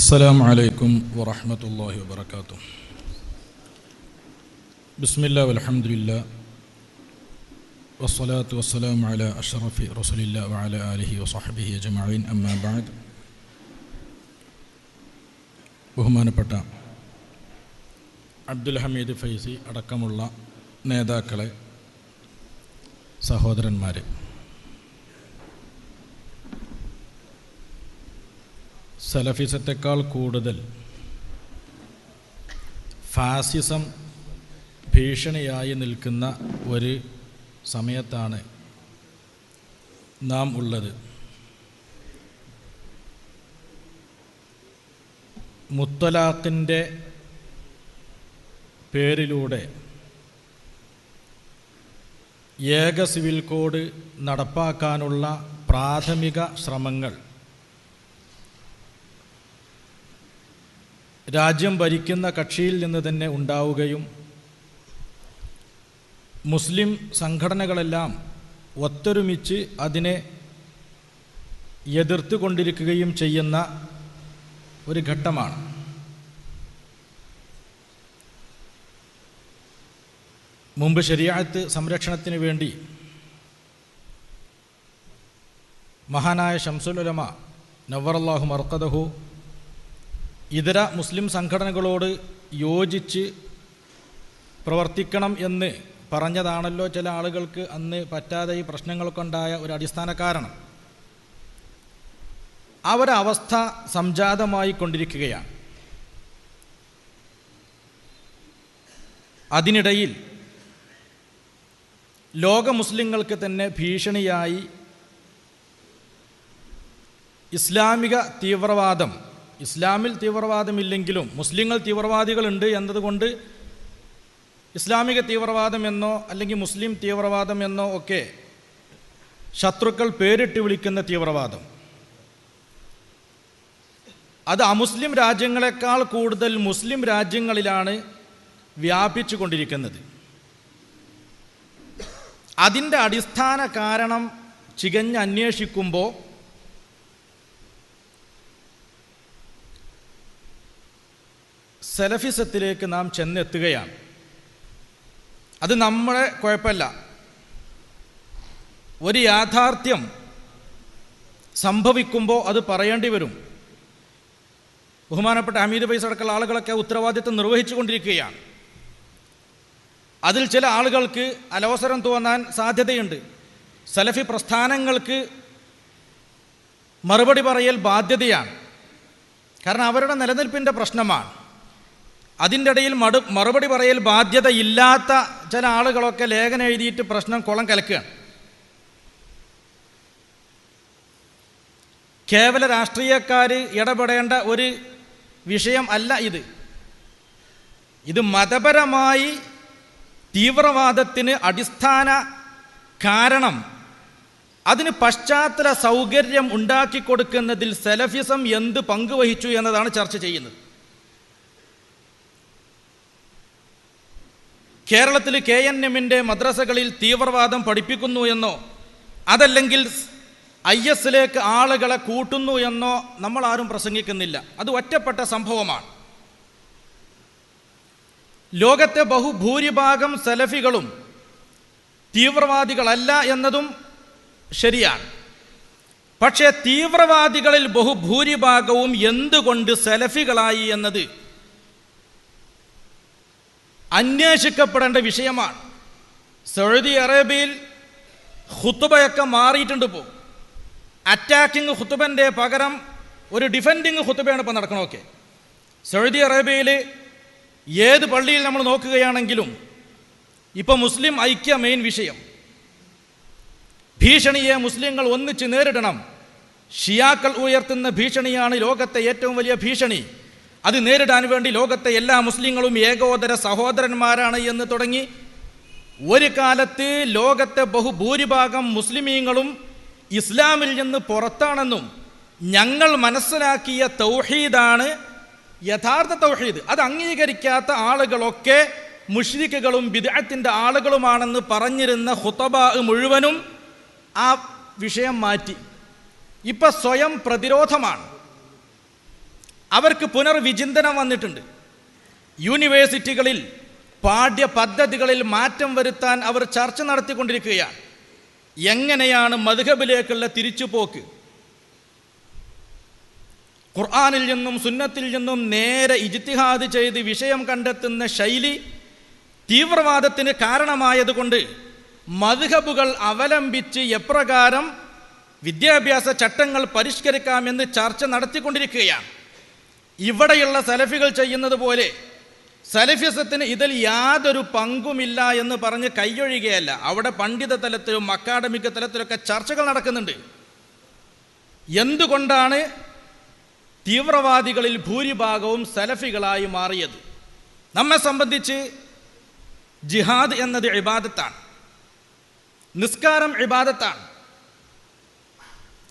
السلام عليكم ورحمة الله وبركاته بسم الله والحمد لله والصلاة والسلام على أشرف رسول الله وعلى آله وصحبه أجمعين أما بعد ബഹുമാനപ്പെട്ട അബ്ദുൽ ഹമീദ് ഫൈസി അടക്കമുള്ള നേതാക്കളെ സഹോദരന്മാരെ സലഫിസത്തെക്കാൾ കൂടുതൽ ഫാസിസം ഭീഷണിയായി നിൽക്കുന്ന ഒരു സമയത്താണ് നാം ഉള്ളത്. മുത്തലാഖിന്റെ പേരിലൂടെ ഏക സിവിൽ കോഡ് നടപ്പാക്കാനുള്ള പ്രാഥമിക ശ്രമങ്ങൾ രാജ്യം ഭരിക്കുന്ന കക്ഷിയിൽ നിന്ന് തന്നെ ഉണ്ടാവുകയും മുസ്ലിം സംഘടനകളെല്ലാം ഒത്തൊരുമിച്ച് അതിനെ എതിർത്ത് കൊണ്ടിരിക്കുകയും ചെയ്യുന്ന ഒരു ഘട്ടമാണ്. മുമ്പ് ശരിയാത്ത് സംരക്ഷണത്തിന് വേണ്ടി മഹാനായ ഷംസുലുലമ നവറല്ലാഹു മർക്കദഹു ഇതര മുസ്ലിം സംഘടനകളോട് യോജിച്ച് പ്രവർത്തിക്കണം എന്ന് പറഞ്ഞതാണല്ലോ ചില ആളുകൾക്ക് അന്ന് പറ്റാതെ ഈ പ്രശ്നങ്ങൾക്കുണ്ടായ ഒരു അടിസ്ഥാന കാരണം. ആ ഒരവസ്ഥ സംജാതമായി കൊണ്ടിരിക്കുകയാണ്. അതിനിടയിൽ ലോക മുസ്ലിങ്ങൾക്ക് തന്നെ ഭീഷണിയായി ഇസ്ലാമിക തീവ്രവാദം ഇസ്ലാമിൽ തീവ്രവാദമില്ലെങ്കിലും മുസ്ലിങ്ങൾ തീവ്രവാദികളുണ്ട് എന്നതുകൊണ്ട് ഇസ്ലാമിക തീവ്രവാദം എന്നോ അല്ലെങ്കിൽ മുസ്ലിം തീവ്രവാദം എന്നോ ഒക്കെ ശത്രുക്കൾ പേരിട്ട് വിളിക്കുന്ന തീവ്രവാദം. അത് അമുസ്ലിം രാജ്യങ്ങളെക്കാൾ കൂടുതൽ മുസ്ലിം രാജ്യങ്ങളിലാണ് വ്യാപിച്ചു കൊണ്ടിരിക്കുന്നത് അതിന്റെ അടിസ്ഥാന കാരണം ചികഞ്ഞ് സെലഫിസത്തിലേക്ക് നാം ചെന്നെത്തുകയാണ്. അത് നമ്മളെ കുഴപ്പമില്ല. ഒരു യാഥാർത്ഥ്യം സംഭവിക്കുമ്പോൾ അത് പറയേണ്ടി വരും. ബഹുമാനപ്പെട്ട ഹമീദ് ഫൈസ് അടക്കമുള്ള ആളുകളൊക്കെ ഉത്തരവാദിത്വം നിർവഹിച്ചു കൊണ്ടിരിക്കുകയാണ് അതിൽ ചില ആളുകൾക്ക് അലോസരം തോന്നാൻ സാധ്യതയുണ്ട്. സലഫി പ്രസ്ഥാനങ്ങൾക്ക് മറുപടി പറയൽ ബാധ്യതയാണ്. കാരണം അവരുടെ നിലനിൽപ്പിന്റെ പ്രശ്നമാണ്. അതിന്റെ ഇടയിൽ മടു മറുപടി പറയൽ ബാധ്യതയില്ലാത്ത ചില ആളുകളൊക്കെ ലേഖനം എഴുതിയിട്ട് പ്രശ്നം കുളം കലക്കുകയാണ്. കേവല രാഷ്ട്രീയക്കാർ ഇടപെടേണ്ട ഒരു വിഷയം അല്ല ഇത്. ഇത് മതപരമായി തീവ്രവാദത്തിന് അടിസ്ഥാന കാരണം. അതിന് പശ്ചാത്തല സൗകര്യം ഉണ്ടാക്കി കൊടുക്കുന്നതിൽ സെലഫിസം എന്ത് പങ്കുവഹിച്ചു എന്നതാണ് ചർച്ച ചെയ്യുന്നത്. കേരളത്തിൽ കെ എൻ എമ്മിന്റെ മദ്രസകളിൽ തീവ്രവാദം പഠിപ്പിക്കുന്നു എന്നോ അതല്ലെങ്കിൽ ഐ എസിലേക്ക് ആളുകളെ കൂട്ടുന്നു എന്നോ നമ്മൾ ആരും പ്രസംഗിക്കുന്നില്ല. അത് ഒറ്റപ്പെട്ട സംഭവമാണ്. ലോകത്തെ ബഹുഭൂരിഭാഗം സലഫികളും തീവ്രവാദികളല്ല എന്നതും ശരിയാണ്. പക്ഷേ തീവ്രവാദികളിൽ ബഹുഭൂരിഭാഗവും എന്തുകൊണ്ട് സലഫികളായി എന്നത് അന്വേഷിക്കപ്പെടേണ്ട വിഷയമാണ്. സൗദി അറേബ്യയിൽ ഹുത്തുബയൊക്കെ മാറിയിട്ടുണ്ട് ഇപ്പോൾ അറ്റാക്കിംഗ് ഹുത്തുബന്റെ പകരം ഒരു ഡിഫെൻഡിങ് ഹുത്തുബയാണ് ഇപ്പോൾ നടക്കണമൊക്കെ സൗദി അറേബ്യയിൽ ഏത് പള്ളിയിൽ നമ്മൾ നോക്കുകയാണെങ്കിലും ഇപ്പോൾ മുസ്ലിം ഐക്യ മെയിൻ വിഷയം. ഭീഷണിയെ മുസ്ലിങ്ങൾ ഒന്നിച്ച് നേരിടണം. ഷിയാക്കൾ ഉയർത്തുന്ന ഭീഷണിയാണ് ലോകത്തെ ഏറ്റവും വലിയ ഭീഷണി. അത് നേരിടാൻ വേണ്ടി ലോകത്തെ എല്ലാ മുസ്ലിങ്ങളും ഏകോദര സഹോദരന്മാരാണ് എന്ന് തുടങ്ങി ഒരു കാലത്ത് ലോകത്തെ ബഹുഭൂരിഭാഗം മുസ്ലിമീങ്ങളും ഇസ്ലാമിൽ നിന്ന് പുറത്താണെന്നും ഞങ്ങൾ മനസ്സിലാക്കിയ തൗഹീദാണ് യഥാർത്ഥ തൗഹീദ്. അത് അംഗീകരിക്കാത്ത ആളുകളൊക്കെ മുഷ്രിഖുകളും ബിദഅത്തിന്റെ ആളുകളുമാണെന്ന് പറഞ്ഞിരുന്ന ഹുത്തബ മുഴുവനും ആ വിഷയം മാറ്റി. ഇപ്പം സ്വയം പ്രതിരോധമാണ്. അവർക്ക് പുനർവിചിന്തനം വന്നിട്ടുണ്ട്. യൂണിവേഴ്സിറ്റികളിൽ പാഠ്യ പദ്ധതികളിൽ മാറ്റം വരുത്താൻ അവർ ചർച്ച നടത്തിക്കൊണ്ടിരിക്കുകയാണ്. എങ്ങനെയാണ് മധുഹബിലേക്കുള്ള തിരിച്ചുപോക്ക്? ഖുർആാനിൽ നിന്നും സുന്നത്തിൽ നിന്നും നേരെ ഇജ്തിഹാദ് ചെയ്ത് വിഷയം കണ്ടെത്തുന്ന ശൈലി തീവ്രവാദത്തിന് കാരണമായതുകൊണ്ട് മധുഹബുകൾ അവലംബിച്ച് എപ്രകാരം വിദ്യാഭ്യാസ ചട്ടങ്ങൾ പരിഷ്കരിക്കാമെന്ന് ചർച്ച നടത്തിക്കൊണ്ടിരിക്കുകയാണ്. ഇവിടെയുള്ള സലഫികൾ ചെയ്യുന്നത് പോലെ സലഫിസത്തിന് ഇതിൽ യാതൊരു പങ്കുമില്ല എന്ന് പറഞ്ഞ് കൈയൊഴികയല്ല. അവിടെ പണ്ഡിത തലത്തിലും അക്കാഡമിക് തലത്തിലൊക്കെ ചർച്ചകൾ നടക്കുന്നുണ്ട്. എന്തുകൊണ്ടാണ് തീവ്രവാദികളിൽ ഭൂരിഭാഗവും സലഫികളായി മാറിയത്? നമ്മെ സംബന്ധിച്ച് ജിഹാദ് എന്നത് ഇബാദത്താണ്. നിസ്കാരം ഇബാദത്താണ്.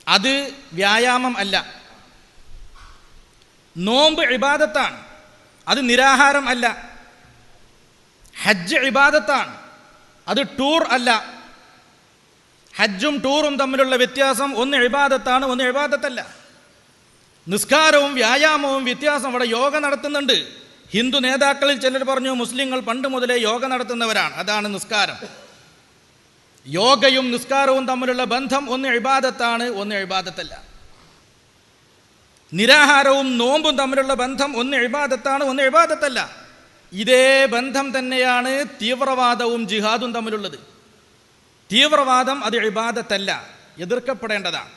അത് വ്യായാമം അല്ല. നോമ്പ് ഇബാദത്താണ്. അത് നിരാഹാരം അല്ല. ഹജ്ജ് ഇബാദത്താണ്. അത് ടൂർ അല്ല. ഹജ്ജും ടൂറും തമ്മിലുള്ള വ്യത്യാസം ഒന്ന് ഇബാദത്താണ് ഒന്ന് ഇബാദത്തല്ല. നിസ്കാരവും വ്യായാമവും വ്യത്യാസം. അവിടെ യോഗ നടത്തുന്നുണ്ട്. ഹിന്ദു നേതാക്കളിൽ ചിലർ പറഞ്ഞു മുസ്ലിങ്ങൾ പണ്ട് മുതലേ യോഗ നടത്തുന്നവരാണ്. അതാണ് നിസ്കാരം. യോഗയും നിസ്കാരവും തമ്മിലുള്ള ബന്ധം ഒന്ന് ഇബാദത്താണ് ഒന്ന് ഇബാദത്തല്ല. നിരാഹാരവും നോമ്പും തമ്മിലുള്ള ബന്ധം ഒന്ന് ഇബാദത്താണ് ഒന്ന് ഇബാദത്തല്ല. ഇതേ ബന്ധം തന്നെയാണ് തീവ്രവാദവും ജിഹാദും തമ്മിലുള്ളത്. തീവ്രവാദം അത് ഇബാദത്തല്ല എതിർക്കപ്പെടേണ്ടതാണ്.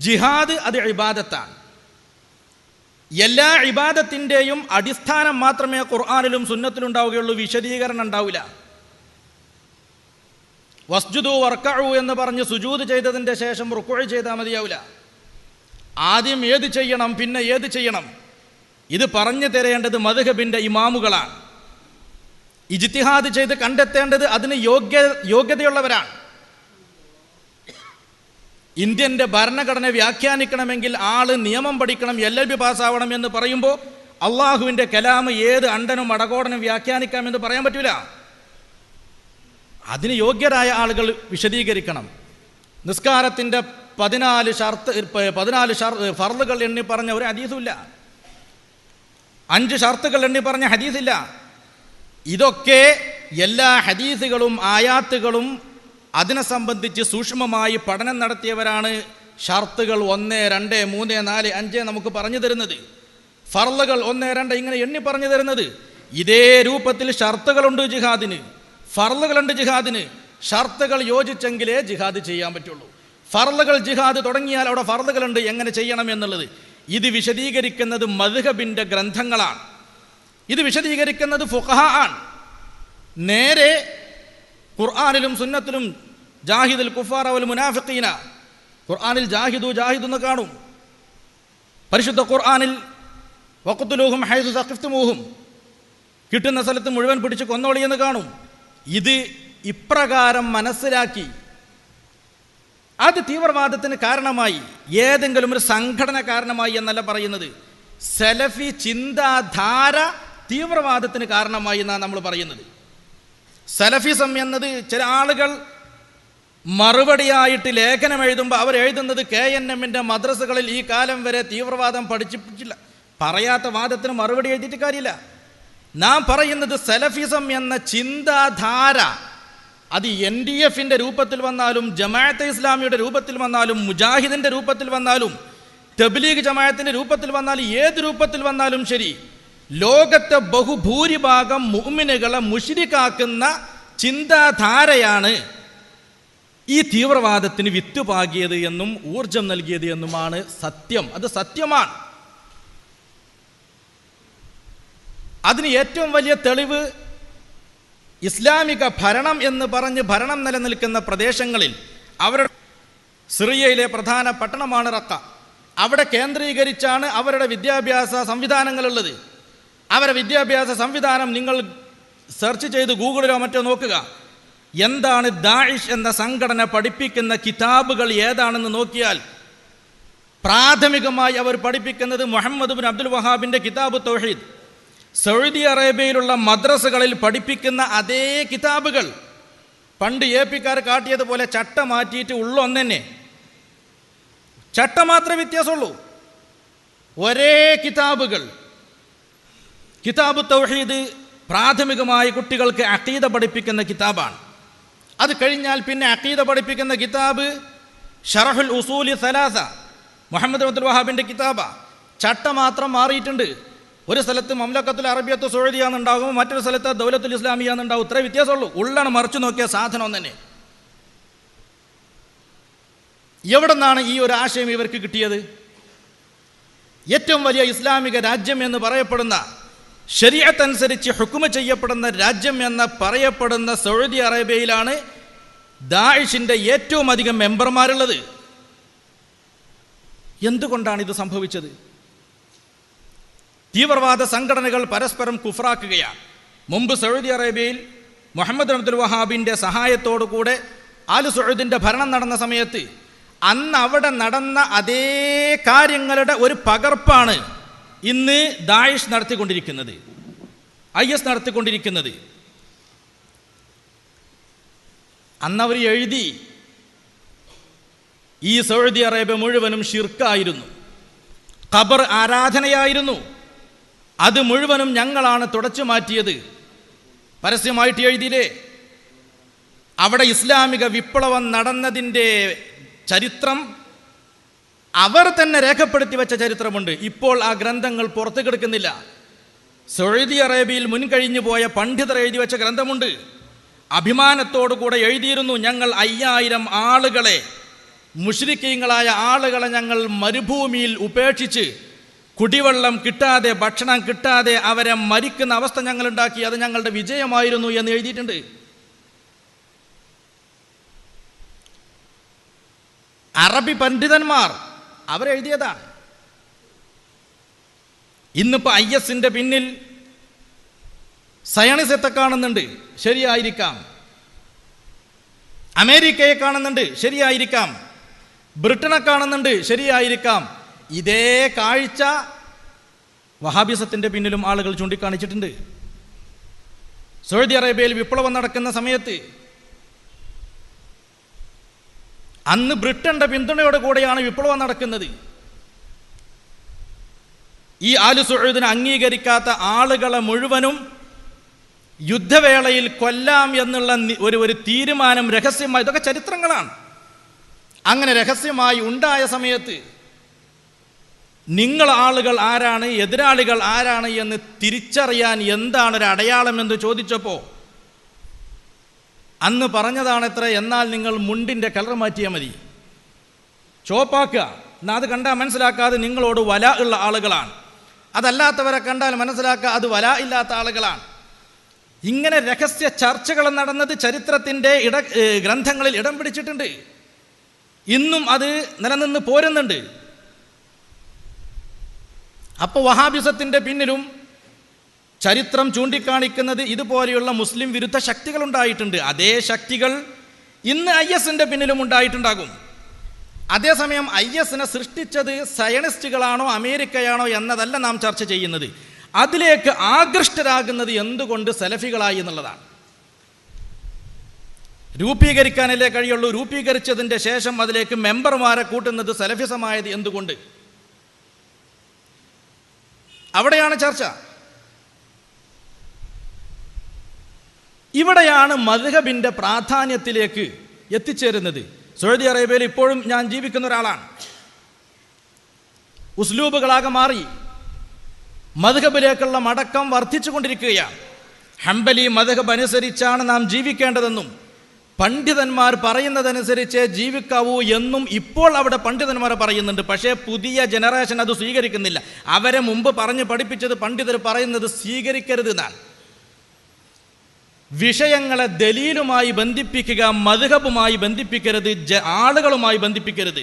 ജിഹാദ് അത് ഇബാദത്താണ്. എല്ലാ ഇബാദത്തിന്റെയും അടിസ്ഥാനം മാത്രമേ ഖുർആാനിലും സുന്നത്തിലും ഉണ്ടാവുകയുള്ളൂ വിശദീകരണം ഉണ്ടാവില്ല. വസ്ജുദു വർക്കഴു എന്ന് പറഞ്ഞ് സുജൂത് ചെയ്തതിന്റെ ശേഷം റുക്കുഴ ചെയ്താൽ മതിയാവില്ല. ആദ്യം ഏത് ചെയ്യണം പിന്നെ ഏത് ചെയ്യണം? ഇത് പറഞ്ഞു തരേണ്ടത് മധുഹബിന്റെ ഇമാമുകളാണ്. ഇജ്തിഹാദ് ചെയ്ത് കണ്ടെത്തേണ്ടത് അതിന് യോഗ്യ യോഗ്യതയുള്ളവരാണ്. ഇന്ത്യന്റെ ഭരണഘടന വ്യാഖ്യാനിക്കണമെങ്കിൽ ആൾ നിയമം പഠിക്കണം എൽ എൽ ബി പാസ്സാവണം എന്ന് പറയുമ്പോൾ അള്ളാഹുവിന്റെ കലാമ് ഏത് അണ്ടനും അടകോടനും വ്യാഖ്യാനിക്കാമെന്ന് പറയാൻ പറ്റൂല. അതിന് യോഗ്യരായ ആളുകൾ വിശദീകരിക്കണം. നിസ്കാരത്തിന്റെ പതിനാല് ഷർത്ത് പതിനാല് ഷർ ഫർദുകൾ എണ്ണി പറഞ്ഞ ഒരു ഹദീസുമില്ല അഞ്ച് ഷർത്തുകൾ എണ്ണി പറഞ്ഞ ഹദീസില്ല. ഇതൊക്കെ എല്ലാ ഹദീസുകളും ആയാത്തുകളും അതിനെ സംബന്ധിച്ച് സൂക്ഷ്മമായി പഠനം നടത്തിയവരാണ് ഷർത്തുകൾ ഒന്ന് രണ്ട് മൂന്ന് നാല് അഞ്ച് നമുക്ക് പറഞ്ഞു തരുന്നത്. ഫർളുകൾ ഒന്ന് രണ്ട് ഇങ്ങനെ എണ്ണി പറഞ്ഞു തരുന്നത്. ഇതേ രൂപത്തിൽ ഷർത്തുകളുണ്ട് ജിഹാദിന്. ഫർളുകളുണ്ട് ജിഹാദിന്. ഷർത്തുകൾ യോജിച്ചെങ്കിലേ ജിഹാദ് ചെയ്യാൻ പറ്റുള്ളൂ. ഫർളുകൾ ജിഹാദ് തുടങ്ങിയാൽ അവിടെ ഫർളുകളുണ്ട് എങ്ങനെ ചെയ്യണം എന്നുള്ളത്? ഇത് വിശദീകരിക്കുന്നത് മധുഹബിന്റെ ഗ്രന്ഥങ്ങളാണ്. ഇത് വിശദീകരിക്കുന്നത് ഫുഖഹ ആണ്. നേരെ ഖുർആാനിലും സുന്നത്തിലും ജാഹിദുൽ കുഫാർ അവൽ മുനാഫിഖീന. ഖുർആാനിൽ ജാഹിദു ജാഹിദു എന്ന് കാണും. പരിശുദ്ധ ഖുർആാനിൽ വക്കുത്തുലൂഹും ഹൈദു സഖിഫ്തുമൂഹും. കിട്ടുന്ന സ്ഥലത്ത് മുഴുവൻ പിടിച്ച് കൊന്നോളിയെന്ന് കാണും. ഇത് ഇപ്രകാരം മനസ്സിലാക്കി അത് തീവ്രവാദത്തിന് കാരണമായി ഏതെങ്കിലും ഒരു സംഘടന കാരണമായി എന്നല്ല പറയുന്നത്. സെലഫി ചിന്താധാര തീവ്രവാദത്തിന് കാരണമായി എന്നാണ് നമ്മൾ പറയുന്നത്. സലഫിസം എന്നത് ചില ആളുകൾ മറുപടിയായിട്ട് ലേഖനം എഴുതുമ്പോൾ അവർ എഴുതുന്നത് കെ എൻ എമ്മിന്റെ മദ്രസകളിൽ ഈ കാലം വരെ തീവ്രവാദം പഠിച്ചിട്ടില്ല. പറയാത്ത വാദത്തിന് മറുപടി എഴുതിയിട്ട് കാര്യമില്ല. നാം പറയുന്നത് സലഫിസം എന്ന ചിന്താധാര അത് എൻ ഡി എഫിന്റെ രൂപത്തിൽ വന്നാലും ജമാഅത്തെ ഇസ്ലാമിയുടെ രൂപത്തിൽ വന്നാലും മുജാഹിദിന്റെ രൂപത്തിൽ വന്നാലും തബ്ലീഗ് ജമാഅത്തിന്റെ രൂപത്തിൽ വന്നാലും ഏത് രൂപത്തിൽ വന്നാലും ശരി ലോകത്തെ ബഹുഭൂരിഭാഗം മുഅ്മിനുകളെ മുഷിരിക്കാക്കുന്ന ചിന്താധാരയാണ് ഈ തീവ്രവാദത്തിന് വിത്തുപാകിയത് എന്നും ഊർജം നൽകിയത് എന്നുമാണ് സത്യം. അത് സത്യമാണ്. അതിന് ഏറ്റവും വലിയ തെളിവ് ഇസ്ലാമിക ഭരണം എന്ന് പറഞ്ഞ് ഭരണം നിലനിൽക്കുന്ന പ്രദേശങ്ങളിൽ അവരുടെ സിറിയയിലെ പ്രധാന പട്ടണമാണ് റക്ക. അവിടെ കേന്ദ്രീകരിച്ചാണ് അവരുടെ വിദ്യാഭ്യാസ സംവിധാനങ്ങളുള്ളത്. അവരുടെ വിദ്യാഭ്യാസ സംവിധാനം നിങ്ങൾ സെർച്ച് ചെയ്ത് ഗൂഗിളിലോ മറ്റോ നോക്കുക. എന്താണ് ദാഇഷ് എന്ന സംഘടന പഠിപ്പിക്കുന്ന കിതാബുകൾ ഏതാണെന്ന് നോക്കിയാൽ പ്രാഥമികമായി അവർ പഠിപ്പിക്കുന്നത് മുഹമ്മദ് ബിൻ അബ്ദുൽ വഹാബിന്റെ കിതാബ് തൗഹീദ്. സൗദി അറേബ്യയിലുള്ള മദ്രസകളിൽ പഠിപ്പിക്കുന്ന അതേ കിതാബുകൾ പണ്ട് എ പിക്കാർ കാട്ടിയതുപോലെ ചട്ട മാറ്റിയിട്ട് ഉള്ളു ഒന്ന് തന്നെ ചട്ട മാത്രമേ വ്യത്യാസമുള്ളൂ. ഒരേ കിതാബുകൾ. കിതാബ് തൗഹീദ് പ്രാഥമികമായി കുട്ടികൾക്ക് അക്കീത പഠിപ്പിക്കുന്ന കിതാബാണ്. അത് കഴിഞ്ഞാൽ പിന്നെ അക്കീത പഠിപ്പിക്കുന്ന കിതാബ് ഷറഹുൽ ഉസൂലി സലാസ മുഹമ്മദ് അബ്ദുൽ വഹാബിന്റെ കിതാബ. ചട്ട മാത്രം മാറിയിട്ടുണ്ട്. ഒരു സ്ഥലത്ത് മംലക്കത്തുൽ അറബിയത്ത് സൗദിയാന്നുണ്ടാകും മറ്റൊരു സ്ഥലത്ത് ദൗലത്തുൽ ഇസ്ലാമിയാന്നുണ്ടാവും ഇത്രേ വ്യത്യാസമുള്ളൂ. ഉള്ളാണ് മറിച്ചു നോക്കിയ സാധനം തന്നെ എവിടെ നിന്നാണ് ഈ ഒരു ആശയം ഇവർക്ക് കിട്ടിയത്? ഏറ്റവും വലിയ ഇസ്ലാമിക രാജ്യം എന്ന് പറയപ്പെടുന്ന ശരീരത്തനുസരിച്ച് ഹുക്കുമ ചെയ്യപ്പെടുന്ന രാജ്യം എന്ന് പറയപ്പെടുന്ന സൗദി അറേബ്യയിലാണ് ദായിഷിന്റെ ഏറ്റവും അധികം മെമ്പർമാരുള്ളത്. എന്തുകൊണ്ടാണ് ഇത് സംഭവിച്ചത്? തീവ്രവാദ സംഘടനകൾ പരസ്പരം കുഫറാക്കുകയാണ് മുമ്പ് സൗദി അറേബ്യയിൽ മുഹമ്മദ് അബ്ദുൽ വഹാബിന്റെ സഹായത്തോടു കൂടെ ആലു സൗദിന്റെ ഭരണം നടന്ന സമയത്ത് അന്ന് അവിടെ നടന്ന അതേ കാര്യങ്ങളുടെ ഒരു പകർപ്പാണ് ഇന്ന് ദായിഷ് നടത്തിക്കൊണ്ടിരിക്കുന്നത്. ഐ എസ് നടത്തിക്കൊണ്ടിരിക്കുന്നത് അന്നവർ എഴുതി ഈ സൗദി അറേബ്യ മുഴുവനും ഷിർക്കായിരുന്നു ഖബർ ആരാധനയായിരുന്നു. അത് മുഴുവനും ഞങ്ങളാണ് തുടച്ചു മാറ്റിയത്. പരസ്യമായിട്ട് എഴുതിയില്ലേ? അവിടെ ഇസ്ലാമിക വിപ്ലവം നടന്നതിന്റെ ചരിത്രം അവർ തന്നെ രേഖപ്പെടുത്തി വെച്ച ചരിത്രമുണ്ട്. ഇപ്പോൾ ആ ഗ്രന്ഥങ്ങൾ പുറത്തു കിടക്കുന്നില്ല. സൗദി അറേബ്യയിൽ മുൻകഴിഞ്ഞു പോയ പണ്ഡിതർ എഴുതി വെച്ച ഗ്രന്ഥമുണ്ട്. അഭിമാനത്തോടു കൂടെ എഴുതിയിരുന്നു ഞങ്ങൾ അയ്യായിരം ആളുകളെ മുഷ്രിക്കീങ്ങളായ ആളുകളെ ഞങ്ങൾ മരുഭൂമിയിൽ ഉപേക്ഷിച്ച് കുടിവെള്ളം കിട്ടാതെ ഭക്ഷണം കിട്ടാതെ അവരെ മരിക്കുന്ന അവസ്ഥ ഞങ്ങൾ ഉണ്ടാക്കി അത് ഞങ്ങളുടെ വിജയമായിരുന്നു എന്ന് എഴുതിയിട്ടുണ്ട്. അറബി പണ്ഡിതന്മാർ അവരെഴുതിയതാണ് ഇന്നിപ്പോൾ ഐ എസിന്റെ പിന്നിൽ സയണിസത്തെ കാണുന്നുണ്ട്. ശരിയായിരിക്കാം. അമേരിക്കയെ കാണുന്നുണ്ട്. ശരിയായിരിക്കാം. ബ്രിട്ടനെ കാണുന്നുണ്ട്. ശരിയായിരിക്കാം. ഇതേ കാഴ്ച വഹാബിസത്തിന്റെ പിന്നിലും ആളുകൾ ചൂണ്ടിക്കാണിച്ചിട്ടുണ്ട്. സൗദി അറേബ്യയിൽ വിപ്ലവം നടക്കുന്ന സമയത്ത് അന്ന് ബ്രിട്ടന്റെ പിന്തുണയോടെ കൂടെയാണ് വിപ്ലവം നടക്കുന്നത്. ഈ ആലു സുഹൃദിനെ അംഗീകരിക്കാത്ത ആളുകളെ മുഴുവനും യുദ്ധവേളയിൽ കൊല്ലാം എന്നുള്ള ഒരു ഒരു തീരുമാനം രഹസ്യമായി ഇതൊക്കെ ചരിത്രങ്ങളാണ്. അങ്ങനെ രഹസ്യമായി ഉണ്ടായ സമയത്ത് നിങ്ങൾ ആളുകൾ ആരാണ് എതിരാളികൾ ആരാണ് എന്ന് തിരിച്ചറിയാൻ എന്താണ് ഒരു അടയാളം എന്ന് ചോദിച്ചപ്പോൾ അന്ന് പറഞ്ഞതാണെത്ര എന്നാൽ നിങ്ങൾ മുണ്ടിന്റെ കളർ മാറ്റിയാൽ മതി. ചോപ്പാക്കുക. എന്നാൽ അത് കണ്ടാൽ മനസ്സിലാക്കാതെ നിങ്ങളോട് വല ഉള്ള ആളുകളാണ്. അതല്ലാത്തവരെ കണ്ടാൽ മനസ്സിലാക്കുക അത് വല ഇല്ലാത്ത ആളുകളാണ്. ഇങ്ങനെ രഹസ്യ ചർച്ചകൾ നടന്നത് ചരിത്രത്തിന്റെ ഇട ഗ്രന്ഥങ്ങളിൽ ഇടം പിടിച്ചിട്ടുണ്ട്. ഇന്നും അത് നിലനിന്ന് പോരുന്നുണ്ട്. അപ്പോൾ വഹാബിസത്തിന്റെ പിന്നിലും ചരിത്രം ചൂണ്ടിക്കാണിക്കുന്നത് ഇതുപോലെയുള്ള മുസ്ലിം വിരുദ്ധ ശക്തികൾ ഉണ്ടായിട്ടുണ്ട്. അതേ ശക്തികൾ ഇന്ന് ഐ എസിന്റെ പിന്നിലും ഉണ്ടായിട്ടുണ്ടാകും. അതേസമയം ഐ എസിനെ സൃഷ്ടിച്ചത് സയണിസ്റ്റുകളാണോ അമേരിക്കയാണോ എന്നതല്ല നാം ചർച്ച ചെയ്യുന്നത്. അതിലേക്ക് ആകൃഷ്ടരാകുന്നത് എന്തുകൊണ്ട് സെലഫികളായി എന്നുള്ളതാണ്. രൂപീകരിക്കാനല്ലേ കഴിയുള്ളൂ. രൂപീകരിച്ചതിന്റെ ശേഷം അതിലേക്ക് മെമ്പർമാരെ കൂട്ടുന്നത് സെലഫിസമായത് എന്തുകൊണ്ട്? അവിടെയാണ് ചർച്ച. ഇവിടെയാണ് മദ്ഹബിന്റെ പ്രാധാന്യത്തിലേക്ക് എത്തിച്ചേരുന്നത്. സൗദി അറേബ്യയിൽ ഇപ്പോഴും ഞാൻ ജീവിക്കുന്ന ഒരാളാണ്. ഉസ്ലൂബുകളാകെ മാറി. മദ്ഹബിലേക്കുള്ള മടക്കം വർദ്ധിച്ചു കൊണ്ടിരിക്കുകയാണ് ഹംബലി മദ്ഹബ് അനുസരിച്ചാണ് നാം ജീവിക്കേണ്ടതെന്നും പണ്ഡിതന്മാർ പറയുന്നതനുസരിച്ച് ജീവിക്കാവൂ എന്നും ഇപ്പോൾ അവിടെ പണ്ഡിതന്മാർ പറയുന്നുണ്ട്. പക്ഷേ പുതിയ ജനറേഷൻ അത് സ്വീകരിക്കുന്നില്ല. അവരെ മുമ്പ് പറഞ്ഞ് പഠിപ്പിച്ചത് പണ്ഡിതർ പറയുന്നത് സ്വീകരിക്കരുത് എന്നാൽ വിഷയങ്ങളെ ദലീലുമായി ബന്ധിപ്പിക്കുക മധുഹബുമായി ബന്ധിപ്പിക്കരുത് ആളുകളുമായി ബന്ധിപ്പിക്കരുത്.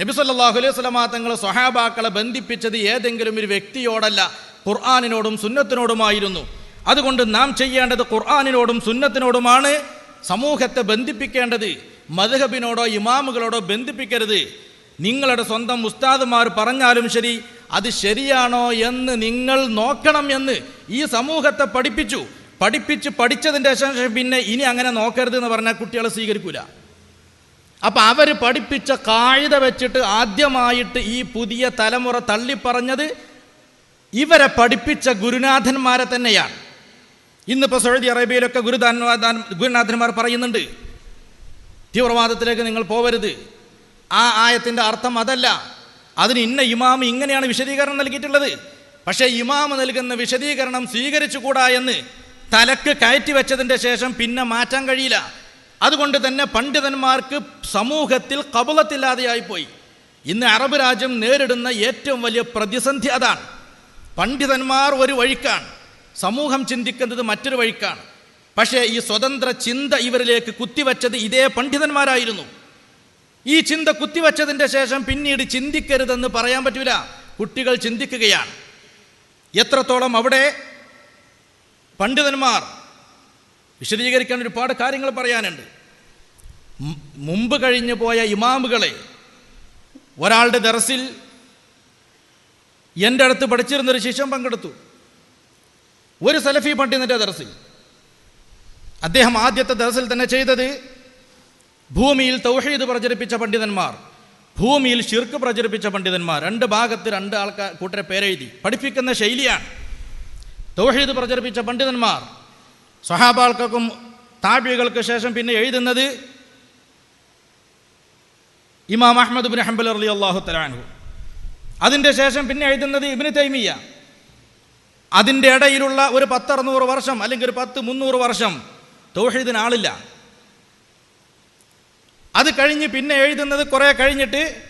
നബി സല്ലല്ലാഹു അലൈഹി വസല്ലമ തങ്ങൾ സ്വഹാബാക്കളെ ബന്ധിപ്പിച്ചത് ഏതെങ്കിലും ഒരു വ്യക്തിയോടല്ല ഖുർആാനിനോടും സുന്നത്തിനോടുമായിരുന്നു. അതുകൊണ്ട് നാം ചെയ്യേണ്ടത് ഖുർആാനിനോടും സുന്നത്തിനോടുമാണ്. സമൂഹത്തെ ബന്ധിപ്പിക്കേണ്ടത് മധുഹബിനോടോ ഇമാമുകളോടോ ബന്ധിപ്പിക്കരുത്. നിങ്ങളുടെ സ്വന്തം ഉസ്താദുമാർ പറഞ്ഞാലും ശരി അത് ശരിയാണോ എന്ന് നിങ്ങൾ നോക്കണം എന്ന് ഈ സമൂഹത്തെ പഠിപ്പിച്ചു. പഠിപ്പിച്ച് പഠിച്ചതിന്റെ ശേഷം പിന്നെ ഇനി അങ്ങനെ നോക്കരുത് എന്ന് പറഞ്ഞാൽ കുട്ടികളെ സ്വീകരിക്കൂല. അപ്പം അവർ പഠിപ്പിച്ച കായിക വെച്ചിട്ട് ആദ്യമായിട്ട് ഈ പുതിയ തലമുറ തള്ളിപ്പറഞ്ഞത് ഇവരെ പഠിപ്പിച്ച ഗുരുനാഥന്മാരെ തന്നെയാണ്. ഇന്നിപ്പോൾ സൗദി അറേബ്യയിലൊക്കെ ഗുരുദാൻ ഗുരുനാഥന്മാർ പറയുന്നുണ്ട്. തീവ്രവാദത്തിലേക്ക് നിങ്ങൾ പോവരുത്. ആ ആയത്തിന്റെ അർത്ഥം അതല്ല. അതിന് ഇന്ന ഇമാം ഇങ്ങനെയാണ് വിശദീകരണം നൽകിയിട്ടുള്ളത്. പക്ഷേ ഇമാം നൽകുന്ന വിശദീകരണം സ്വീകരിച്ചുകൂടാ എന്ന് തലക്ക് കയറ്റി വെച്ചതിന്റെ ശേഷം പിന്നെ മാറ്റാൻ കഴിയില്ല. അതുകൊണ്ട് തന്നെ പണ്ഡിതന്മാർക്ക് സമൂഹത്തിൽ കപുളത്തില്ലാതെയായിപ്പോയി ഇന്ന് അറബ് രാജ്യം നേരിടുന്ന ഏറ്റവും വലിയ പ്രതിസന്ധി അതാണ്. പണ്ഡിതന്മാർ ഒരു വഴിക്കാണ്. സമൂഹം ചിന്തിക്കുന്നത് മറ്റൊരു വഴിക്കാണ്. പക്ഷേ ഈ സ്വതന്ത്ര ചിന്ത ഇവരിലേക്ക് കുത്തിവച്ചത് ഇതേ പണ്ഡിതന്മാരായിരുന്നു. ഈ ചിന്ത കുത്തിവച്ചതിന്റെ ശേഷം പിന്നീട് ചിന്തിക്കരുതെന്ന് പറയാൻ പറ്റില്ല കുട്ടികൾ ചിന്തിക്കുകയാണ്. എത്രത്തോളം അവിടെ പണ്ഡിതന്മാർ വിശദീകരിക്കാൻ ഒരുപാട് കാര്യങ്ങൾ പറയാനുണ്ട്. മുമ്പ് കഴിഞ്ഞു പോയ ഇമാമുകളെ ഒരാളുടെ ദറസിൽ എന്റെ അടുത്ത് പഠിച്ചിരുന്നൊരു ശിഷ്യം പങ്കെടുത്തു. ഒരു സലഫി പണ്ഡിതന്റെ ദർസിൽ. അദ്ദേഹം ആദ്യത്തെ ദർസിൽ തന്നെ ചെയ്തത് ഭൂമിയിൽ തൗഹീദ് പ്രചരിപ്പിച്ച പണ്ഡിതന്മാർ ഭൂമിയിൽ ഷിർക്ക് പ്രചരിപ്പിച്ച പണ്ഡിതന്മാർ രണ്ട് ഭാഗത്ത് രണ്ട് ആൾക്കാർ കൂട്ടരെ പേരെഴുതി. പഠിപ്പിക്കുന്ന ശൈലിയാണ്. തൗഹീദ് പ്രചരിപ്പിച്ച പണ്ഡിതന്മാർ സ്വഹാബാൾക്കും താബികൾക്ക് ശേഷം പിന്നെ എഴുതുന്നത് ഇമാം അഹമ്മദ് ബിൻ ഹംബൽ അലി അള്ളാഹു തലാൻഹു അതിന്റെ ശേഷം പിന്നെ എഴുതുന്നത് ഇബിന് തൈമിയ അതിന്റെ ഇടയിലുള്ള ഒരു പത്തറുന്നൂറ് വർഷം അല്ലെങ്കിൽ ഒരു പത്ത് മുന്നൂറ് വർഷം തൗഹീദിന് ആളില്ല. അത് കഴിഞ്ഞ് പിന്നെ എഴുതുന്നത് കുറേ കഴിഞ്ഞിട്ട്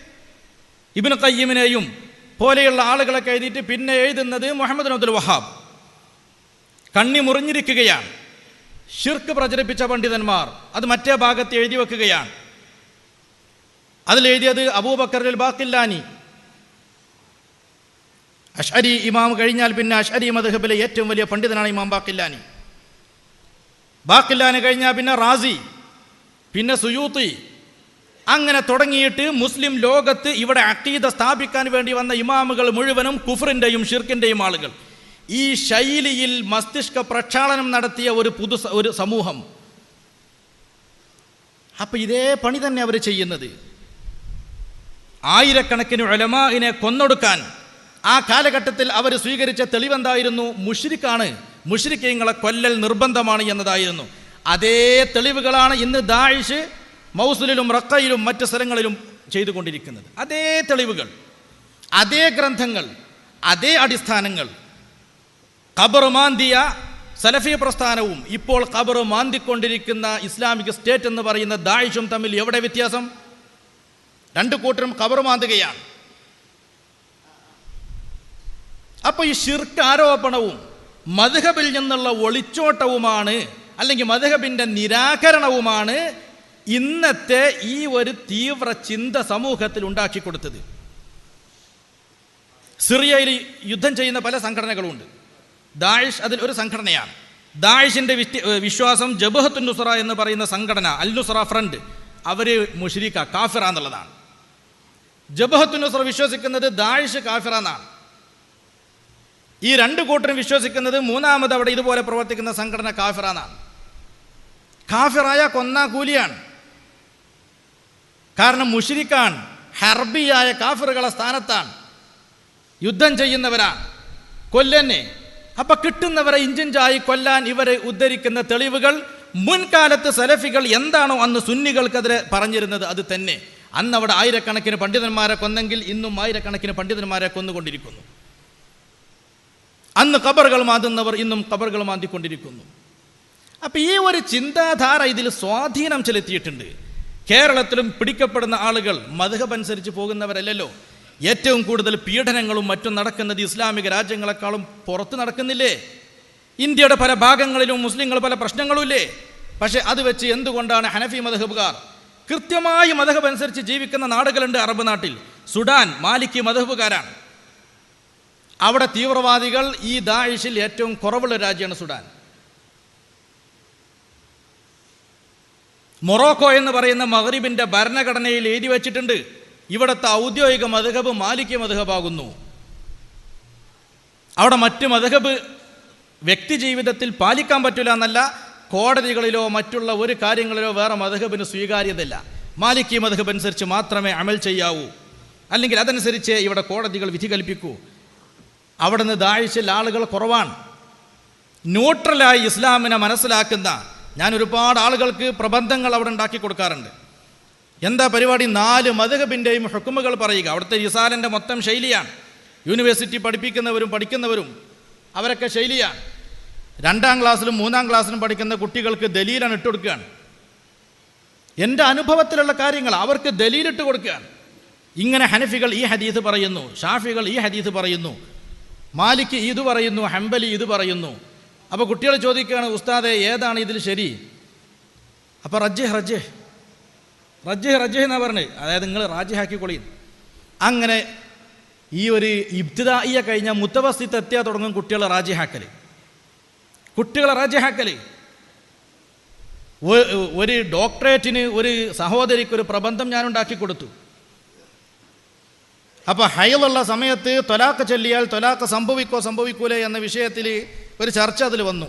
ഇബിന് കയ്യമിനെയും പോലെയുള്ള ആളുകളൊക്കെ എഴുതിയിട്ട് പിന്നെ എഴുതുന്നത് മുഹമ്മദ് അബ്ദുൽ വഹാബ്. കണ്ണി മുറിഞ്ഞിരിക്കുകയാണ്. ഷിർക്ക് പ്രചരിപ്പിച്ച പണ്ഡിതന്മാർ അത് മറ്റേ ഭാഗത്ത് എഴുതി വെക്കുകയാണ്. അതിലെഴുതിയത് അബൂബക്കറിൽ ബാക്കില്ലാനി. അഷ്അരി ഇമാം കഴിഞ്ഞാൽ പിന്നെ അഷ്അരി മദ്ഹബിലെ ഏറ്റവും വലിയ പണ്ഡിതനാണ് ഇമാം ബാക്കില്ലാനി ബാക്കില്ലാനി കഴിഞ്ഞാൽ പിന്നെ റാസി പിന്നെ സുയൂത്തി. അങ്ങനെ തുടങ്ങിയിട്ട് മുസ്ലിം ലോകത്ത് ഇവിടെ അക്കീത സ്ഥാപിക്കാൻ വേണ്ടി വന്ന ഇമാമുകൾ മുഴുവനും കുഫറിന്റെയും ഷിർക്കിന്റെയും ആളുകൾ. ഈ ശൈലിയിൽ മസ്തിഷ്ക പ്രക്ഷാളനം നടത്തിയ ഒരു പുതു ഒരു സമൂഹം. അപ്പൊ ഇതേ പണി തന്നെ അവർ ചെയ്യുന്നത്. ആയിരക്കണക്കിന് ഉലമാഇനെ കൊന്നൊടുക്കാൻ ആ കാലഘട്ടത്തിൽ അവർ സ്വീകരിച്ച തെളിവെന്തായിരുന്നു? മുഷിരിക്കാണ് മുഷിരിക്കങ്ങളെ കൊല്ലൽ നിർബന്ധമാണ് എന്നതായിരുന്നു. അതേ തെളിവുകളാണ് ഇന്ന് ദായിഷ് മൗസുലിലും റക്കയിലും മറ്റ് സ്ഥലങ്ങളിലും ചെയ്തുകൊണ്ടിരിക്കുന്നത്. അതേ തെളിവുകൾ അതേ ഗ്രന്ഥങ്ങൾ അതേ അടിസ്ഥാനങ്ങൾ. ഖബർ മാന്തിയ സലഫി പ്രസ്ഥാനവും ഇപ്പോൾ ഖബർ മാന്തിക്കൊണ്ടിരിക്കുന്ന ഇസ്ലാമിക് സ്റ്റേറ്റ് എന്ന് പറയുന്ന ദായിഷും തമ്മിൽ എവിടെ വ്യത്യാസം? രണ്ടു കൂട്ടരും ഖബർ മാന്തുകയാണ്. അപ്പോൾ ഈ ഷിർക്ക് ആരോപണവും മധുഹബിൽ നിന്നുള്ള ഒളിച്ചോട്ടവുമാണ് അല്ലെങ്കിൽ മധുഹബിന്റെ നിരാകരണവുമാണ് ഇന്നത്തെ ഈ ഒരു തീവ്ര ചിന്ത സമൂഹത്തിൽ ഉണ്ടാക്കി കൊടുത്തത്. സിറിയയിൽ യുദ്ധം ചെയ്യുന്ന പല സംഘടനകളുണ്ട്. ദായിഷ് അതിൽ ഒരു സംഘടനയാണ്. ദായിഷിന്റെ വിശ്വാസം ജബഹത്തു നുസറ എന്ന് പറയുന്ന സംഘടന അൽ നുസറ ഫ്രണ്ട് അവർ മുഷരിക്ക കാഫിറ എന്നുള്ളതാണ്. ജബഹത്തു നുസറ വിശ്വസിക്കുന്നത് ദായിഷ് കാഫിറ എന്നാണ്. ഈ രണ്ട് കൂട്ടരും വിശ്വസിക്കുന്നത് മൂന്നാമത് അവിടെ ഇതുപോലെ പ്രവർത്തിക്കുന്ന സംഘടന കാഫിറാന്നാണ്. കാഫിറായ കൊന്ന കൂലിയാണ്. കാരണം മുഷിരിക്കാൻ ഹർബിയായ കാഫിറുകളെ സ്ഥാനത്താണ്. യുദ്ധം ചെയ്യുന്നവരാണ് കൊല്ലന്നെ. അപ്പൊ കിട്ടുന്നവരെ ഇഞ്ചിഞ്ചായി കൊല്ലാൻ ഇവരെ ഉദ്ധരിക്കുന്ന തെളിവുകൾ മുൻകാലത്ത് സലഫികൾ എന്താണോ അന്ന് സുന്നികൾക്കെതിരെ പറഞ്ഞിരുന്നത് അത് തന്നെ. അന്ന് അവിടെ ആയിരക്കണക്കിന് പണ്ഡിതന്മാരെ കൊന്നെങ്കിൽ ഇന്നും ആയിരക്കണക്കിന് പണ്ഡിതന്മാരെ കൊന്നുകൊണ്ടിരിക്കുന്നു. അന്ന് കബറുകൾ മാതുന്നവർ ഇന്നും കബറുകൾ മാന്തിക്കൊണ്ടിരിക്കുന്നു. അപ്പൊ ഈ ഒരു ചിന്താധാര ഇതിൽ സ്വാധീനം ചെലുത്തിയിട്ടുണ്ട്. കേരളത്തിലും പിടിക്കപ്പെടുന്ന ആളുകൾ മധുഹബ് അനുസരിച്ച് പോകുന്നവരല്ലല്ലോ. ഏറ്റവും കൂടുതൽ പീഡനങ്ങളും മറ്റും നടക്കുന്നത് ഇസ്ലാമിക രാജ്യങ്ങളെക്കാളും പുറത്ത് നടക്കുന്നില്ലേ? ഇന്ത്യയുടെ പല ഭാഗങ്ങളിലും മുസ്ലിങ്ങൾ പല പ്രശ്നങ്ങളും ഇല്ലേ പക്ഷെ അത് വെച്ച് എന്തുകൊണ്ടാണ് ഹനഫി മധുഹബുകാർ കൃത്യമായി മധുഹബ് അനുസരിച്ച് ജീവിക്കുന്ന നാടുകളുണ്ട് അറബ് നാട്ടിൽ. സുഡാൻ മാലിക് മധഹബുകാരാണ്. അവിടെ തീവ്രവാദികൾ ഈ ദായിഷിൽ ഏറ്റവും കുറവുള്ള രാജ്യമാണ് സുഡാൻ. മൊറോക്കോ എന്ന് പറയുന്ന മഹറിബിന്റെ ഭരണഘടനയിൽ എഴുതി വച്ചിട്ടുണ്ട്. ഇവിടുത്തെ ഔദ്യോഗിക മധുഹബ് മാലിക്യ മധുഹബാകുന്നു അവിടെ മറ്റ് മധുഹബ് വ്യക്തി ജീവിതത്തിൽ പാലിക്കാൻ പറ്റില്ല എന്നല്ല കോടതികളിലോ മറ്റുള്ള ഒരു കാര്യങ്ങളിലോ വേറെ മധുഹബിന് സ്വീകാര്യതയില്ല. മാലിക്യ മധുഹബ് അനുസരിച്ച് മാത്രമേ അമൽ ചെയ്യാവൂ. അല്ലെങ്കിൽ അതനുസരിച്ച് ഇവിടെ കോടതികൾ വിധി കൽപ്പിക്കൂ. അവിടെ നിന്ന് ദാഴ്ചയിൽ ആളുകൾ കുറവാണ്. ന്യൂട്രലായി ഇസ്ലാമിനെ മനസ്സിലാക്കുന്ന ഞാൻ ഒരുപാട് ആളുകൾക്ക് പ്രബന്ധങ്ങൾ അവിടെ ഉണ്ടാക്കി കൊടുക്കാറുണ്ട്. എന്താ പരിപാടി? നാല് മധുഹബിന്റെയും ഹുക്കുമുകൾ പറയുക. അവിടുത്തെ ഇസാലിന്റെ മൊത്തം ശൈലിയാണ്. യൂണിവേഴ്സിറ്റി പഠിപ്പിക്കുന്നവരും പഠിക്കുന്നവരും അവരൊക്കെ ശൈലിയാണ്. രണ്ടാം ക്ലാസ്സിലും മൂന്നാം ക്ലാസ്സിലും പഠിക്കുന്ന കുട്ടികൾക്ക് ദലീലാണ് ഇട്ട് കൊടുക്കുകയാണ്. എന്റെ അനുഭവത്തിലുള്ള കാര്യങ്ങൾ അവർക്ക് ദലീലിട്ട് കൊടുക്കുകയാണ്. ഇങ്ങനെ ഹനഫികൾ ഈ ഹദീസ് പറയുന്നു ഷാഫികൾ ഈ ഹദീസ് പറയുന്നു മാലിക്ക് ഇത് പറയുന്നു ഹംബലി ഇത് പറയുന്നു. അപ്പോൾ കുട്ടികൾ ചോദിക്കുകയാണ് ഉസ്താദെ ഏതാണ് ഇതിൽ ശരി? അപ്പോൾ റജ്ജ് റജ്ജ്. റജ്ജ് റജ്ജ് എന്നാണ് പറഞ്ഞത് അതായത് നിങ്ങൾ റാജിഹാക്കിക്കൊള്ളിയും അങ്ങനെ ഈ ഒരു ഇബ്തിദായിയ കഴിഞ്ഞാൽ മുത്തവസ്തിത്ത് എത്തിയാൽ തുടങ്ങും കുട്ടികളെ റാജിഹാക്കൽ കുട്ടികളെ റാജ്യ ഹാക്കൽ ഒരു ഡോക്ടറേറ്റിന് ഒരു സഹോദരിക്ക് ഒരു പ്രബന്ധം ഞാൻ ഉണ്ടാക്കി കൊടുത്തു. അപ്പോൾ ഹൈലുള്ള സമയത്ത് തൊലാക്ക് ചൊല്ലിയാൽ തൊലാക്ക് സംഭവിക്കോ സംഭവിക്കൂലേ എന്ന വിഷയത്തിൽ ഒരു ചർച്ച അതിൽ വന്നു.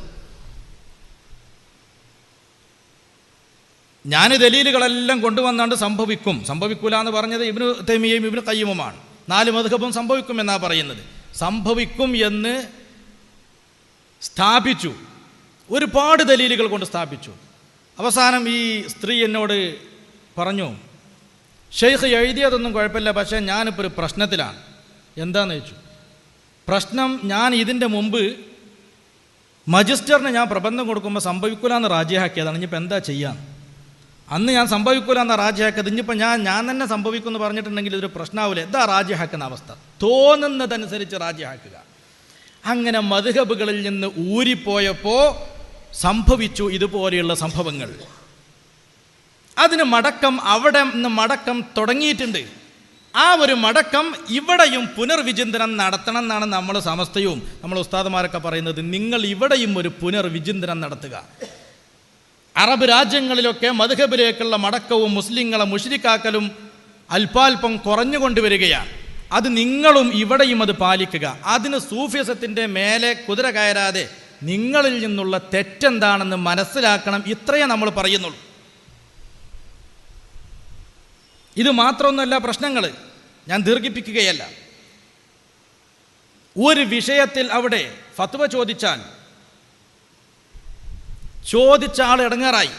ഞാൻ ദലീലുകളെല്ലാം കൊണ്ടുവന്നാണ്ട് സംഭവിക്കും. സംഭവിക്കൂല എന്ന് പറഞ്ഞത് ഇബിന് തൈമിയയും ഇബിന് കയ്യുമുമാണ് നാല് മധുഹബും സംഭവിക്കും എന്നാ പറയുന്നത്. സംഭവിക്കും എന്ന് സ്ഥാപിച്ചു. ഒരുപാട് ദലീലുകൾ കൊണ്ട് സ്ഥാപിച്ചു. അവസാനം ഈ സ്ത്രീ എന്നോട് പറഞ്ഞു ഷെയ്ഖ് എഴുതിയതൊന്നും കുഴപ്പമില്ല പക്ഷേ ഞാനിപ്പോൾ ഒരു പ്രശ്നത്തിലാണ്. എന്താന്ന് ചോദിച്ചു? പ്രശ്നം ഞാൻ ഇതിന്റെ മുമ്പ് മജിസ്റ്ററിന് ഞാൻ പ്രബന്ധം കൊടുക്കുമ്പോൾ സംഭവിക്കൂല എന്ന് റാജിയാക്കിയതാണ്. ഇനിയിപ്പോൾ എന്താ ചെയ്യാൻ അന്ന് ഞാൻ സംഭവിക്കൂല എന്നാ റാജിയാക്കിയത്. ഇനിയിപ്പോൾ ഞാൻ ഞാൻ തന്നെ സംഭവിക്കുമെന്ന് പറഞ്ഞിട്ടുണ്ടെങ്കിൽ ഇതൊരു പ്രശ്നമാവില്ല എന്താ റാജിയാക്കുന്ന അവസ്ഥ. തോന്നുന്നതനുസരിച്ച് റാജിയാക്കുക. അങ്ങനെ മധുഹബുകളിൽ നിന്ന് ഊരിപ്പോയപ്പോൾ സംഭവിച്ചു ഇതുപോലെയുള്ള സംഭവങ്ങൾ. അതിന് മടക്കം അവിടെ നിന്ന് മടക്കം തുടങ്ങിയിട്ടുണ്ട്. ആ ഒരു മടക്കം ഇവിടെയും പുനർവിചിന്തനം നടത്തണം എന്നാണ് നമ്മൾ സമസ്തയും നമ്മൾ ഉസ്താദുമാരൊക്കെ പറയുന്നത്. നിങ്ങൾ ഇവിടെയും ഒരു പുനർവിചിന്തനം നടത്തുക. അറബ് രാജ്യങ്ങളിലൊക്കെ മധുഹബിലേക്കുള്ള മടക്കവും മുസ്ലിങ്ങളെ മുഷരിക്കാക്കലും അല്പാൽപം കുറഞ്ഞുകൊണ്ടുവരികയാണ്. അത് നിങ്ങളും ഇവിടെയും അത് പാലിക്കുക. അതിന് സൂഫിസത്തിന്റെ മേലെ കുതിര കയറാതെ നിങ്ങളിൽ നിന്നുള്ള തെറ്റെന്താണെന്ന് മനസ്സിലാക്കണം ഇത്രയേ നമ്മൾ പറയുന്നുള്ളൂ. ഇത് മാത്രമൊന്നുമല്ല പ്രശ്നങ്ങൾ ഞാൻ ദീർഘിപ്പിക്കുകയല്ല. ഒരു വിഷയത്തിൽ അവിടെ ഫത്വ ചോദിച്ചാൽ ചോദിച്ച ആൾ ഇടങ്ങാറായി.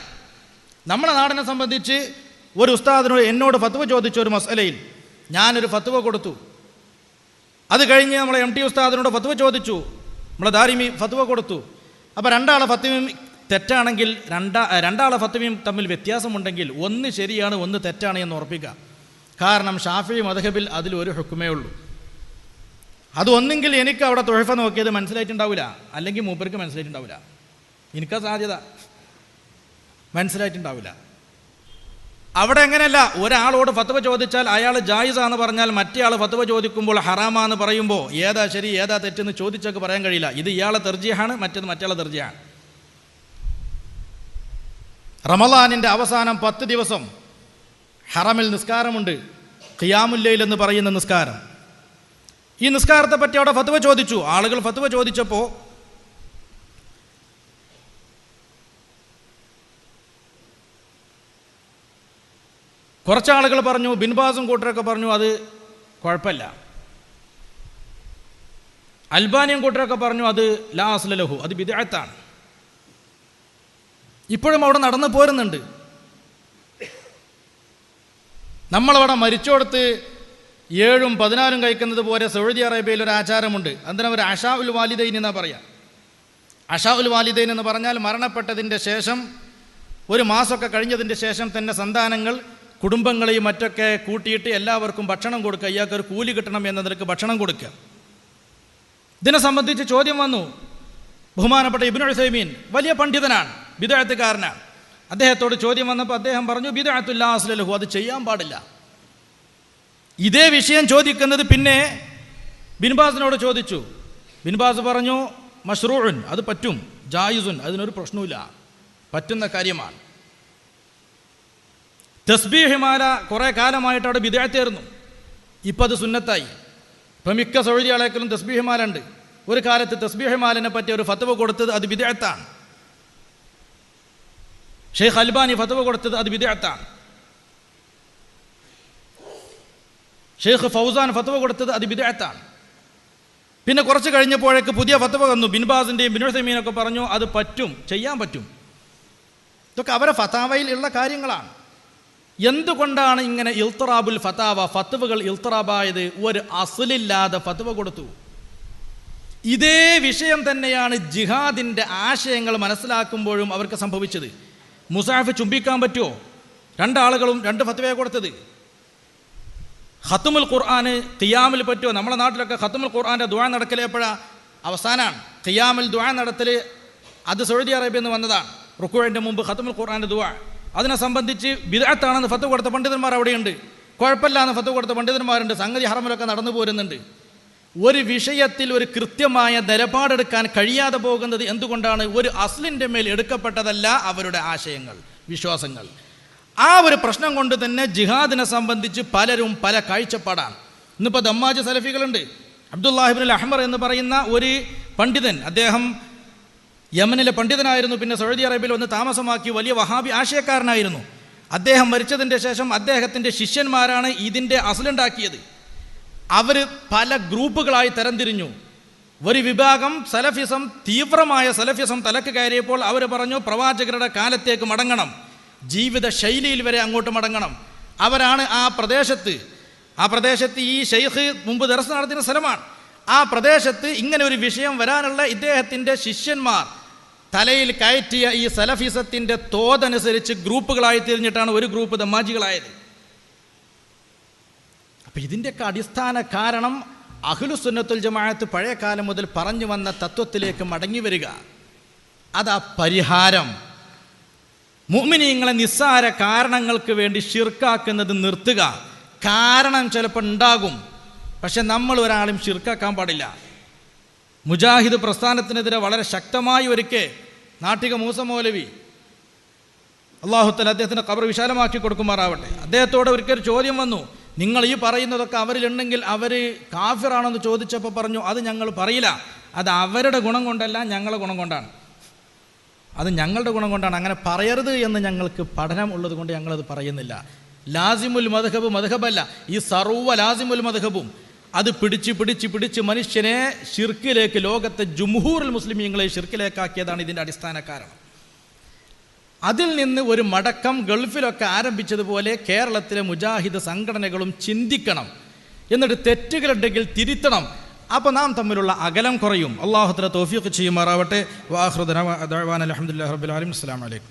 നമ്മുടെ നാടിനെ സംബന്ധിച്ച് ഒരു ഉസ്താദിനോട് എന്നോട് ഫത്വ ചോദിച്ച ഒരു മസലയിൽ ഞാനൊരു ഫത്വ കൊടുത്തു. അത് കഴിഞ്ഞ് നമ്മളെ എം ടി ഉസ്താദിനോട് ഫത്വ ചോദിച്ചു. നമ്മളെ ദാരിമി ഫത്വ കൊടുത്തു. അപ്പോൾ രണ്ടാളെ ഫത്വയും തെറ്റാണെങ്കിൽ രണ്ടാ രണ്ടാളെ ഫത്വയും തമ്മിൽ വ്യത്യാസമുണ്ടെങ്കിൽ ഒന്ന് ശരിയാണ് ഒന്ന് തെറ്റാണ് എന്ന് ഉറപ്പിക്കുക. കാരണം ഷാഫി മധഹബിൽ അതിലൊരു ഹുക്കുമേ ഉള്ളൂ. അത് ഒന്നെങ്കിൽ എനിക്ക് അവിടെ തുഴഫ നോക്കിയത് മനസ്സിലായിട്ടുണ്ടാവില്ല അല്ലെങ്കിൽ മൂപ്പർക്ക് മനസ്സിലായിട്ടുണ്ടാവില്ല എനിക്കാ സാധ്യത. മനസ്സിലായിട്ടുണ്ടാവില്ല അവിടെ എങ്ങനെയല്ല ഒരാളോട് ഫത്വ ചോദിച്ചാൽ അയാൾ ജായിസാന്ന് പറഞ്ഞാൽ മറ്റേ ആൾ ഫത്വ ചോദിക്കുമ്പോൾ ഹറാമാന്ന് പറയുമ്പോൾ ഏതാ ശരി ഏതാ തെറ്റെന്ന് ചോദിച്ചൊക്കെ പറയാൻ കഴിയില്ല. ഇത് ഇയാളെ തെർജിയാണ് മറ്റേത് മറ്റേ തെർജിയാണ് റമലാനിന്റെ അവസാനം പത്ത് ദിവസം ഹറമിൽ നിസ്കാരമുണ്ട്. ഖിയാമുല്ലയിൽ എന്ന് പറയുന്ന നിസ്കാരം. ഈ നിസ്കാരത്തെ പറ്റി അവിടെ ഫത്വ ചോദിച്ചു. ആളുകൾ ഫത്വ ചോദിച്ചപ്പോൾ കുറച്ചാളുകൾ പറഞ്ഞു ബിൻബാസും കൂട്ടരൊക്കെ പറഞ്ഞു അത് കുഴപ്പമില്ല. അൽബാനിയും കൂട്ടരൊക്കെ പറഞ്ഞു അത് ലാ അസ്ലലഹു അത് വിദഗ്ധത്താണ് ഇപ്പോഴും അവിടെ നടന്നു പോരുന്നുണ്ട്. നമ്മളവിടെ മരിച്ചോടത്ത് ഏഴും പതിനാലും കഴിക്കുന്നത് പോലെ സൗദി അറേബ്യയിൽ ഒരു ആചാരമുണ്ട്. അതിന് അവർ അഷാ ഉൽ വാലിദൈൻ എന്നാ പറയാം. അഷാ ഉൽ വാലിദൈൻ എന്ന് പറഞ്ഞാൽ മരണപ്പെട്ടതിന്റെ ശേഷം ഒരു മാസമൊക്കെ കഴിഞ്ഞതിന്റെ ശേഷം തന്നെ സന്താനങ്ങൾ കുടുംബങ്ങളെയും മറ്റൊക്കെ കൂട്ടിയിട്ട് എല്ലാവർക്കും ഭക്ഷണം കൊടുക്കുക. ഇയാൾക്ക് ഒരു കൂലി കിട്ടണം എന്ന നിലയ്ക്ക് ഭക്ഷണം കൊടുക്കുക. ഇതിനെ സംബന്ധിച്ച് ചോദ്യം വന്നു. ബഹുമാനപ്പെട്ട ഇബ്നു സൈമീൻ വലിയ പണ്ഡിതനാണ്. ബിദഅത്തുകാരനാണ്. അദ്ദേഹത്തോട് ചോദ്യം വന്നപ്പോൾ അദ്ദേഹം പറഞ്ഞു ബിദഅത്തുല്ലാ അസ്ലലഹു അത് ചെയ്യാൻ പാടില്ല. ഇതേ വിഷയം ചോദിക്കുന്നത് പിന്നെ ബിൻബാസിനോട് ചോദിച്ചു. ബിൻബാസ് പറഞ്ഞു മഷ്റൂൻ അത് പറ്റും. ജായിസുൻ അതിനൊരു പ്രശ്നവുമില്ല. പറ്റുന്ന കാര്യമാണ്. തസ്ബീഹിമാല കുറേ കാലമായിട്ട് അവിടെ വിദേഹത്തേർന്നു ഇപ്പം അത് സുന്നത്തായി. ഇപ്പം മിക്ക സൗദി ആളേക്കലും തസ്ബീഹിമാല ഉണ്ട്. ഒരു കാലത്ത് തസ്ബീഹിമാലിനെ പറ്റി ഒരു ഫത്തവ് കൊടുത്തത് അത് വിദേഹത്താണ് ഷെയ്ഖ് അൽബാനി ഫതവ കൊടുത്തത് അത് വിദേഹത്താണ് ഷെയ്ഖ് ഫൗസാൻ ഫത്വ കൊടുത്തത് അത് വിദേഹത്താണ് പിന്നെ കുറച്ച് കഴിഞ്ഞപ്പോഴേക്ക് പുതിയ ഫത്തവ വന്നു. ബിൻബാസിന്റെയും ബിനുസമീനൊക്കെ പറഞ്ഞു അത് പറ്റും ചെയ്യാൻ പറ്റും. ഇതൊക്കെ അവരെ ഫതാവയിൽ ഉള്ള കാര്യങ്ങളാണ്. എന്തുകൊണ്ടാണ് ഇങ്ങനെ ഇൽത്തറാബുൽ ഫതാവ ഫത്വകൾ ഇൽത്തറാബായത് ഒരു അസലില്ലാതെ ഫത്വ കൊടുത്തു. ഇതേ വിഷയം തന്നെയാണ് ജിഹാദിന്റെ ആശയങ്ങൾ മനസ്സിലാക്കുമ്പോഴും അവർക്ക് സംഭവിച്ചത്. മുസാഫ് ചുംബിക്കാൻ പറ്റുമോ? രണ്ടാളുകളും രണ്ട് ഫത്വയെ കൊടുത്തത്. ഖത്തുമുൽ ഖുർആന് ഖിയാമിൽ പറ്റുമോ? നമ്മുടെ നാട്ടിലൊക്കെ ഖത്തുമുൽ ഖുർആന്റെ ദുആ നടക്കലേപ്പോഴാ അവസാനമാണ് ഖിയാമിൽ ദുആ നടത്തൽ അത് സൗദി അറേബ്യയിൽ നിന്ന് വന്നതാണ്. റുക്കുവിന്റെ മുമ്പ് ഖത്തുമുൽ ഖുർആന്റെ ദുആ. അതിനെ സംബന്ധിച്ച് ബിദഅത്താണെന്ന് ഫത്വ കൊടുത്ത പണ്ഡിതന്മാർ അവിടെയുണ്ട്. കുഴപ്പമില്ല എന്ന് കൊടുത്ത പണ്ഡിതന്മാരുണ്ട്. സംഗതി ഹറമിലൊക്കെ നടന്നു പോരുന്നുണ്ട്. ഒരു വിഷയത്തിൽ ഒരു കൃത്യമായ നിലപാടെടുക്കാൻ കഴിയാതെ പോകുന്നത് എന്തുകൊണ്ടാണ്? ഒരു അസ്ലിന്റെ മേൽ എടുക്കപ്പെട്ടതല്ല അവരുടെ ആശയങ്ങൾ വിശ്വാസങ്ങൾ. ആ ഒരു പ്രശ്നം കൊണ്ട് തന്നെ ജിഹാദിനെ സംബന്ധിച്ച് പലരും പല കാഴ്ചപ്പാടാണ്. ഇന്നിപ്പോൾ ദമ്മാജ് സലഫികളുണ്ട്. അബ്ദുല്ലാഹിബിൻ അഹ്മർ എന്ന് പറയുന്ന ഒരു പണ്ഡിതൻ അദ്ദേഹം യമനിലെ പണ്ഡിതനായിരുന്നു പിന്നെ സൗദി അറേബ്യയിൽ വന്ന് താമസമാക്കി വലിയ വഹാബി ആശയക്കാരനായിരുന്നു. അദ്ദേഹം മരിച്ചതിന്റെ ശേഷം അദ്ദേഹത്തിന്റെ ശിഷ്യന്മാരാണ് ഇതിന്റെ അസലുണ്ടാക്കിയത്. അവർ പല ഗ്രൂപ്പുകളായി തരംതിരിഞ്ഞു. ഒരു വിഭാഗം സലഫിസം തീവ്രമായ സലഫിസം തലക്ക് കയറിയപ്പോൾ അവർ പറഞ്ഞു പ്രവാചകരുടെ കാലത്തേക്ക് മടങ്ങണം. ജീവിത ശൈലിയിൽ വരെ അങ്ങോട്ട് മടങ്ങണം. അവരാണ് ആ പ്രദേശത്ത്. ആ പ്രദേശത്ത് ഈ ഷെയ്ഖ് മുമ്പ് ദർശനം നടത്തിയ സ്ഥലമാണ്. ആ പ്രദേശത്ത് ഇങ്ങനെ ഒരു വിഷയം വരാനുള്ള ഇദ്ദേഹത്തിന്റെ ശിഷ്യന്മാർ തലയിൽ കയറ്റിയ ഈ സലഫിസത്തിന്റെ തോതനുസരിച്ച് ഗ്രൂപ്പുകളായി തിരിഞ്ഞിട്ടാണ് ഒരു ഗ്രൂപ്പ് ദമ്മാജികളായത്. അപ്പം ഇതിന്റെയൊക്കെ അടിസ്ഥാന കാരണം അഖിലുസുന്നത്തുൽ ജമാഅത്ത് പഴയ കാലം മുതൽ പറഞ്ഞു വന്ന തത്വത്തിലേക്ക് മടങ്ങി വരിക. അതാ പരിഹാരം. മുഅ്മിനീങ്ങളെ നിസ്സാര കാരണങ്ങൾക്ക് വേണ്ടി ഷിർക്കാക്കുന്നത് നിർത്തുക. കാരണം ചിലപ്പോൾ ഉണ്ടാകും. പക്ഷെ നമ്മൾ ഒരാളും ഷിർക്കാക്കാൻ പാടില്ല. മുജാഹിദ് പ്രസ്ഥാനത്തിനെതിരെ വളരെ ശക്തമായി ഒരുക്കെ. നാട്ടിക മൂസ മൗലവി. അള്ളാഹുത്തല അദ്ദേഹത്തിന്റെ കബർ വിശാലമാക്കി കൊടുക്കുമാറാവട്ടെ. അദ്ദേഹത്തോട് ഒരിക്കൽ ചോദ്യം വന്നു. നിങ്ങൾ ഈ പറയുന്നതൊക്കെ അവരിലുണ്ടെങ്കിൽ അവർ കാഫിറാണെന്ന് ചോദിച്ചപ്പോൾ പറഞ്ഞു അത് ഞങ്ങൾ പറയില്ല. അത് അവരുടെ ഗുണം കൊണ്ടല്ല ഞങ്ങളുടെ ഗുണം കൊണ്ടാണ്. അത് ഞങ്ങളുടെ ഗുണം കൊണ്ടാണ്. അങ്ങനെ പറയരുത് എന്ന് ഞങ്ങൾക്ക് പഠനം ഉള്ളത് കൊണ്ട് ഞങ്ങളത് പറയുന്നില്ല. ലാസിമുൽ മധുഹബ് മധുഹബല്ല ഈ സർവ ലാസിമുൽ മധുഹബും അത് പിടിച്ച് പിടിച്ച് പിടിച്ച് മനുഷ്യനെ ഷിർക്കിലേക്ക് ലോകത്തെ ജുംഹൂറുൽ മുസ്ലിമീങ്ങളെ ഷിർക്കിലേക്കാക്കിയതാണ് ഇതിന്റെ അടിസ്ഥാന കാരണം. അതിൽ നിന്ന് ഒരു മടക്കം ഗൾഫിലൊക്കെ ആരംഭിച്ചതുപോലെ കേരളത്തിലെ മുജാഹിദ് സംഘടനകളും ചിന്തിക്കണം. എന്നിട്ട് തെറ്റുകളുണ്ടെങ്കിൽ തിരുത്തണം. അപ്പോൾ നാം തമ്മിലുള്ള അകലം കുറയും. അള്ളാഹുത്തല തോഫിയൊക്കെ ചെയ്യുമാറാവട്ടെ. വാഹൃദന അലഹമുല്ലാ റബുലാലും അസ്സാം വലൈക്കും